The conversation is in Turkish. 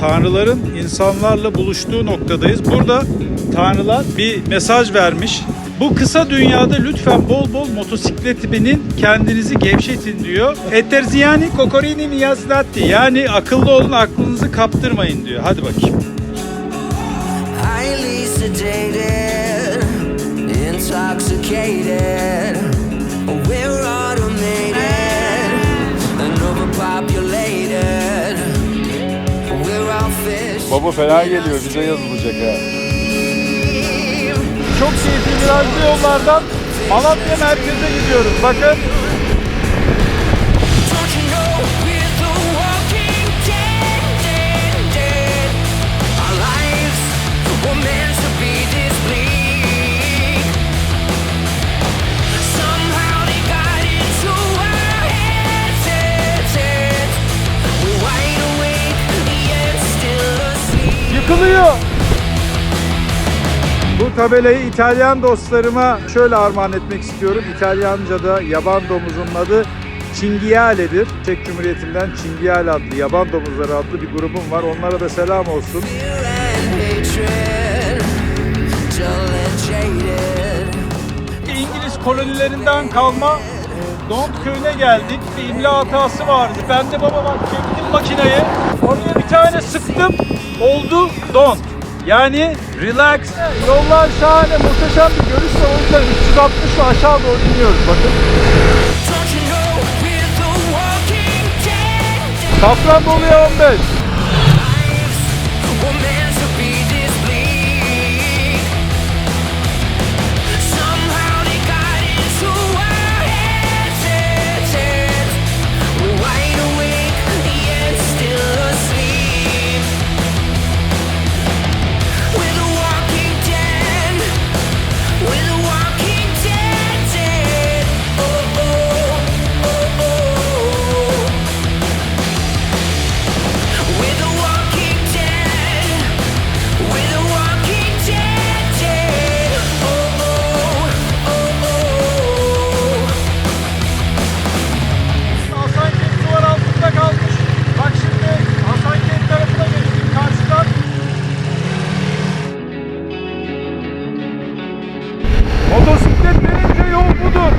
tanrıların insanlarla buluştuğu noktadayız. Burada tanrılar bir mesaj vermiş. Bu kısa dünyada lütfen bol bol motosiklet binin, kendinizi gevşetin diyor. Eterziyani kokorini miyaslatti. Yani akıllı olun, aklınızı kaptırmayın diyor. Hadi bakayım. intoxicated. Baba fena geliyor bize yazılacak ha. Çok keyifli virajlı yollardan Malatya merkeze gidiyoruz. Bakın yıkılıyor. Bu tabelayı İtalyan dostlarıma şöyle armağan etmek istiyorum. İtalyanca'da yaban domuzunun adı Cinghiale'dir. Çek Cumhuriyeti'nden Cinghiale adlı yaban domuzları adlı bir grubum var. Onlara da selam olsun. İngiliz kolonilerinden kalma Don't köyüne geldik. Bir imla hatası vardı. Ben de baba bak çektim makineyi. Oraya bir tane sıktım. Oldu Don't. Yani relax. Yollar şahane, muhteşem bir görüş var. O yüzden 360'la aşağı doğru iniyoruz bakın. Safranbolu'ya 15. Motosiklet verince yol budur.